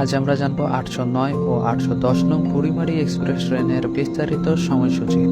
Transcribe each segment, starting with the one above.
আজ আমরা জানব আটশো নয় ও আটশো দশ নং বুড়িমারি এক্সপ্রেস ট্রেনের বিস্তারিত সময়সূচি।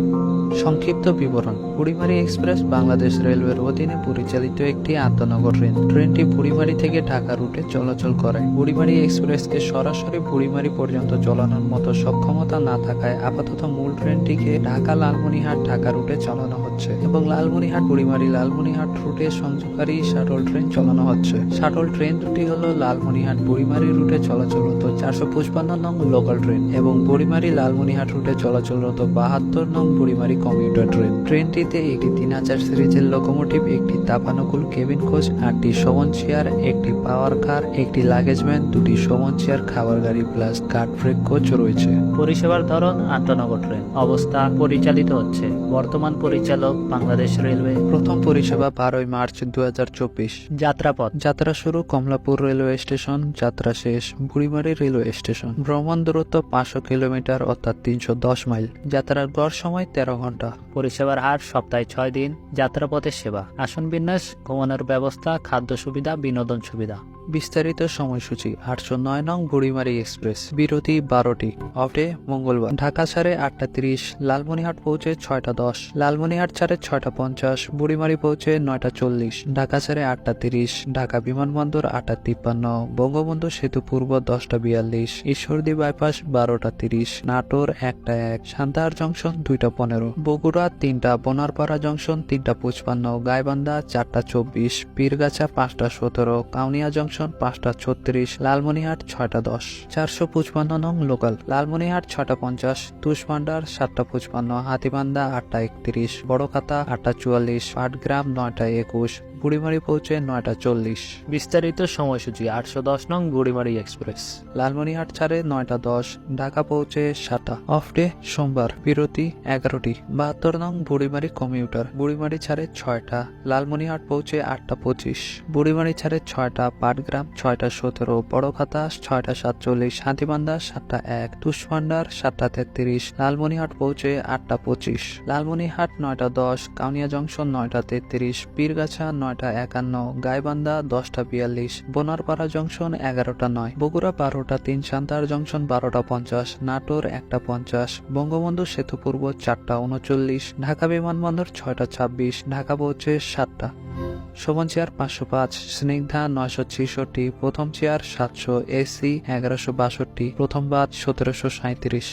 সংক্ষিপ্ত বিবরণ, বুড়িমারি এক্সপ্রেস, বাংলাদেশ রেলওয়ের অধীনে পরিচালিত একটি আন্তনগর ট্রেন ট্রেনটি বুড়িমারি থেকে ঢাকা রুটে চলাচল করে। বুড়িমারি এক্সপ্রেসকে সরাসরি বুড়িমারি পর্যন্ত চালানোর মতো সক্ষমতা না থাকায় আপাতত মূল ট্রেনটিকে ঢাকা লালমনিহাট, ঢাকা রুটে চালানো হচ্ছে এবং লালমনিহাট, বুড়িমারি লালমনিহাট রুটে সংযোগকারী শাটল ট্রেন চালানো হচ্ছে। শাটল ট্রেন দুটি হল লালমনিহাট, বুড়িমারি রুটে চলাচলরত চারশো পঁচপান্ন নং লোকাল ট্রেন এবং বুড়িমারি লালমনিহাট রুটে চলাচলরত বাহাত্তর নং বুড়িমারি কমিউটার ট্রেন। ট্রেনটিতে একটি তিন হাজার সিরিজের লোকোমোটিভ একটি তাপানুকুল কেবিন কোচ আটটি শোভন চেয়ার একটি পাওয়ার কার একটি লাগেজ ভ্যান দুটি শোভন চেয়ার খাবার গাড়ি প্লাস গার্ড ব্রেক কোচ রয়েছে। পরিষেবার ধরন আন্তনগর ট্রেন। অবস্থা পরিচালিত হচ্ছে। বর্তমান পরিচালক বাংলাদেশ রেলওয়ে। প্রথম পরিষেবা বারোই মার্চ দু হাজার চব্বিশ। যাত্রাপথ। যাত্রা শুরু কমলাপুর রেলওয়ে স্টেশন যাত্রা শেষ বুড়িমারি রেলওয়ে স্টেশন। ভ্রমণ দূরত্ব পাঁচশো কিলোমিটার অর্থাৎ তিনশো দশ মাইল। যাত্রার গড় সময় তেরো ঘণ্টা। Honda. পরিষেবার হার সপ্তাহে ছয় দিন যাত্রাপথের সেবা। আসন বিন্যাস ঘুমানোর ব্যবস্থা, খাদ্য সুবিধা, বিনোদন সুবিধা। বিস্তারিত সময়সূচি, আটশো নয় নং বুড়িমারি এক্সপ্রেস। বিরতি বারোটি। অফডে, মঙ্গলবার। ঢাকা ছাড়ে আটটা তিরিশ লালমনিহাট পৌঁছে ছয়টা দশ। লালমনিহাট ছাড়ে ছয়টা পঞ্চাশ, বুড়িমারি পৌঁছে নয়টা চল্লিশ। ঢাকা ছাড়ে আটটা তিরিশ, ঢাকা বিমানবন্দর আটটা তিপ্পান্ন, বঙ্গবন্ধু সেতু পূর্ব দশটা বিয়াল্লিশ, ঈশ্বরদী বাইপাস বারোটা তিরিশ, নাটোর একটা এক, সান্তাহার জংশন দুইটা পনেরো, বগুড়া তিনটা বোনারপাড়া জংশন, তিনটা পঁচপান্ন গাইবান্ধা, চারটা চব্বিশ, পীরগাছা, পাঁচটা সতেরো, কাউনিয়া জংশন, পাঁচটা ছত্রিশ, লালমনিহাট, ছয়টা দশ। চারশো পঁচপান্ন নং লোকাল, লালমনিহাট, ছয়টা পঞ্চাশ, তুষভান্ডার, সাতটা পঁচপান্ন হাতিবান্ধা, আটটা একত্রিশ বড়খাতা আটটা চুয়াল্লিশ পাটগ্রাম নয়টা একুশ বুড়িমারি পৌঁছে নয়টা চল্লিশ। বিস্তারিত সময়সূচি আটশো দশ নং বুড়িমারি এক্সপ্রেস। লালমনিহাট ছাড়ে নয়টা দশ ঢাকা পৌঁছে সাতটা। অফ ডে সোমবার বিরতি এগারোটি। বাহাত্তর নং বুড়িমারি কমিউটার বুড়িমারি ছাড়ে ছয়টা। লালমনিহাট পৌঁছে আটটা পঁচিশ। বুড়িমারি ছাড়ে ছয়টা পাটগ্রাম ছয়টা সতেরো বড়খাতা ছয়টা সাতচল্লিশ শান্তিবান্ধা সাতটা এক তুষভান্ডার সাতটা তেত্রিশ লালমনিহাট পৌঁছে আটটা পঁচিশ। লালমনিহাট নয়টা দশ কাউনিয়া জংশন নয়টা তেত্রিশ পীরগাছা নয়টা একান্ন, গাইবান্ধা দশটা বিয়াল্লিশ, বোনারপাড়া জংশন এগারোটা নয়, বগুড়া বারোটা তিন সান্তার জংশন বারোটা পঞ্চাশ, নাটোর একটা পঞ্চাশ, বঙ্গবন্ধু সেতু পূর্ব চারটা উনচল্লিশ, ঢাকা বিমানবন্দর ছয়টা ছাব্বিশ, ঢাকা পৌঁছে সাতটা। শোভন চেয়ার পাঁচশো পাঁচ, স্নিগ্ধা নয়শো ছেষট্টি, প্রথম চেয়ার সাতশো, এসি এগারোশো বাষট্টি, প্রথম বাদ সতেরোশো সাঁত্রিশ